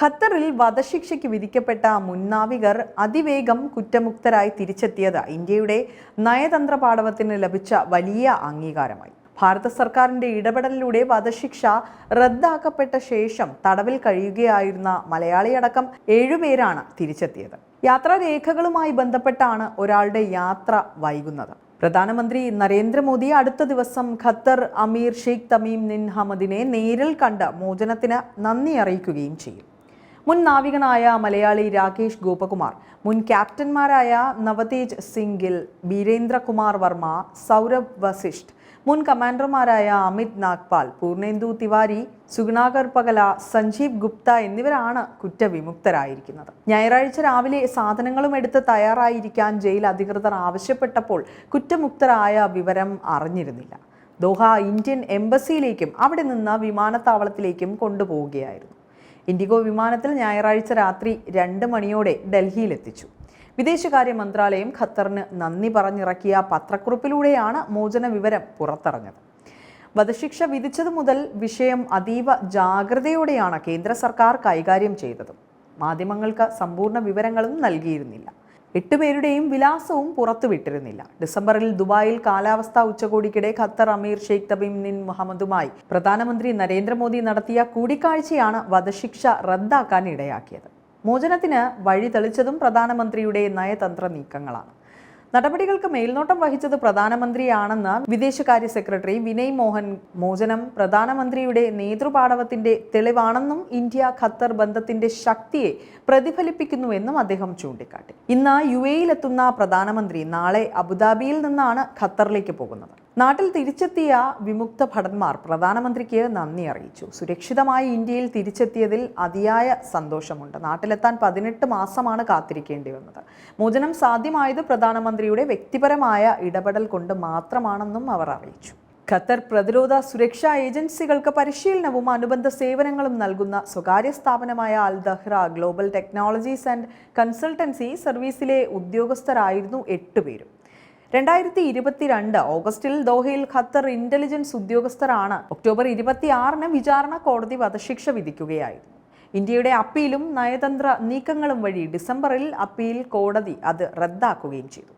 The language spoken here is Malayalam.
ഖത്തറിൽ വധശിക്ഷയ്ക്ക് വിധിക്കപ്പെട്ട മുൻനാവികർ അതിവേഗം കുറ്റമുക്തരായി തിരിച്ചെത്തിയത് ഇന്ത്യയുടെ നയതന്ത്ര പാഠവത്തിന് ലഭിച്ച വലിയ അംഗീകാരമായി. ഭാരത സർക്കാരിന്റെ ഇടപെടലിലൂടെ വധശിക്ഷ റദ്ദാക്കപ്പെട്ട ശേഷം തടവിൽ കഴിയുകയായിരുന്ന മലയാളിയടക്കം ഏഴുപേരാണ് തിരിച്ചെത്തിയത്. യാത്രാരേഖകളുമായി ബന്ധപ്പെട്ടാണ് ഒരാളുടെ യാത്ര വൈകുന്നത്. പ്രധാനമന്ത്രി നരേന്ദ്രമോദി അടുത്ത ദിവസം ഖത്തർ അമീർ ഷെയ്ഖ് തമീം നിൻ ഹമദിനെ നേരിൽ കണ്ട് മോചനത്തിന് നന്ദി അറിയിക്കുകയും ചെയ്യും. മുൻ നാവികനായ മലയാളി രാകേഷ് ഗോപകുമാർ മുൻ ക്യാപ്റ്റന്മാരായ നവതേജ് സിംഗിൽ ബീരേന്ദ്രകുമാർ വർമ്മ സൗരഭ് വസിഷ്ഠ് മുൻ കമാൻഡർമാരായ അമിത് നാഗ്പാൽ പൂർണേന്ദു തിവാരി സുഗുണാകർ പകല സഞ്ജീവ് ഗുപ്ത എന്നിവരാണ് കുറ്റവിമുക്തരായിരിക്കുന്നത്. ഞായറാഴ്ച രാവിലെ സാധനങ്ങളും എടുത്ത് തയ്യാറായിരിക്കാൻ ജയിൽ അധികൃതർ ആവശ്യപ്പെട്ടപ്പോൾ കുറ്റമുക്തരായ വിവരം അറിഞ്ഞിരുന്നില്ല. ദോഹ ഇന്ത്യൻ എംബസിയിലേക്കും അവിടെ നിന്ന് വിമാനത്താവളത്തിലേക്കും കൊണ്ടുപോവുകയായിരുന്നു. ഇൻഡിഗോ വിമാനത്തിൽ ഞായറാഴ്ച രാത്രി രണ്ട് മണിയോടെ ഡൽഹിയിലെത്തിച്ചു. വിദേശകാര്യ മന്ത്രാലയം ഖത്തറിന് നന്ദി പറഞ്ഞിറക്കിയ പത്രക്കുറിപ്പിലൂടെയാണ് മോചന വിവരം പുറത്തറിഞ്ഞത്. വധശിക്ഷ വിധിച്ചതു മുതൽ വിഷയം അതീവ ജാഗ്രതയോടെയാണ് കേന്ദ്ര സർക്കാർ കൈകാര്യം ചെയ്തത്. മാധ്യമങ്ങൾക്ക് സമ്പൂർണ വിവരങ്ങളും നൽകിയിരുന്നില്ല. എട്ടുപേരുടെയും വിലാസവും പുറത്തുവിട്ടിരുന്നില്ല. ഡിസംബറിൽ ദുബായിൽ കാലാവസ്ഥാ ഉച്ചകോടിക്കിടെ ഖത്തർ അമീർ ഷെയ്ഖ് തബീം നിൻ മുഹമ്മദുമായി പ്രധാനമന്ത്രി നരേന്ദ്രമോദി നടത്തിയ കൂടിക്കാഴ്ചയാണ് വധശിക്ഷ റദ്ദാക്കാൻ ഇടയാക്കിയത് മോചനത്തിന് വഴി തെളിച്ചതും പ്രധാനമന്ത്രിയുടെ നയതന്ത്ര നീക്കങ്ങളാണ്. നടപടികൾക്ക് മേൽനോട്ടം വഹിച്ചത് പ്രധാനമന്ത്രിയാണെന്ന് വിദേശകാര്യ സെക്രട്ടറി വിനയ് മോഹൻ മോചനം പ്രധാനമന്ത്രിയുടെ നേതൃപാടവത്തിന്റെ തെളിവാണെന്നും ഇന്ത്യ ഖത്തർ ബന്ധത്തിന്റെ ശക്തിയെ പ്രതിഫലിപ്പിക്കുന്നുവെന്നും അദ്ദേഹം ചൂണ്ടിക്കാട്ടി. ഇന്ന് യു എയിലെത്തുന്ന പ്രധാനമന്ത്രി നാളെ അബുദാബിയിൽ നിന്നാണ് ഖത്തറിലേക്ക് പോകുന്നത്. നാട്ടിൽ തിരിച്ചെത്തിയ വിമുക്ത ഭടന്മാർ പ്രധാനമന്ത്രിക്ക് നന്ദി അറിയിച്ചു. സുരക്ഷിതമായി ഇന്ത്യയിൽ തിരിച്ചെത്തിയതിൽ അതിയായ സന്തോഷമുണ്ട്. നാട്ടിലെത്താൻ പതിനെട്ട് മാസമാണ് കാത്തിരിക്കേണ്ടി വന്നത്. മോചനം സാധ്യമായത് പ്രധാനമന്ത്രിയുടെ വ്യക്തിപരമായ ഇടപെടൽ കൊണ്ട് മാത്രമാണെന്നും അവർ അറിയിച്ചു. ഖത്തർ പ്രതിരോധ സുരക്ഷാ ഏജൻസികൾക്ക് പരിശീലനവും അനുബന്ധ സേവനങ്ങളും നൽകുന്ന സ്വകാര്യ സ്ഥാപനമായ Al Dahra global technologies and consultancy സർവീസിലെ ഉദ്യോഗസ്ഥരായിരുന്നു എട്ടുപേരും. രണ്ടായിരത്തി ഇരുപത്തിരണ്ട് ഓഗസ്റ്റിൽ ദോഹയിൽ ഖത്തർ ഇന്റലിജൻസ് ഉദ്യോഗസ്ഥരാണ് ഒക്ടോബർ ഇരുപത്തിയാറിന് വിചാരണ കോടതി വധശിക്ഷ വിധിക്കുകയായിരുന്നു. ഇന്ത്യയുടെ അപ്പീലും നയതന്ത്ര നീക്കങ്ങളും വഴി ഡിസംബറിൽ അപ്പീൽ കോടതി അത് റദ്ദാക്കുകയും ചെയ്തു.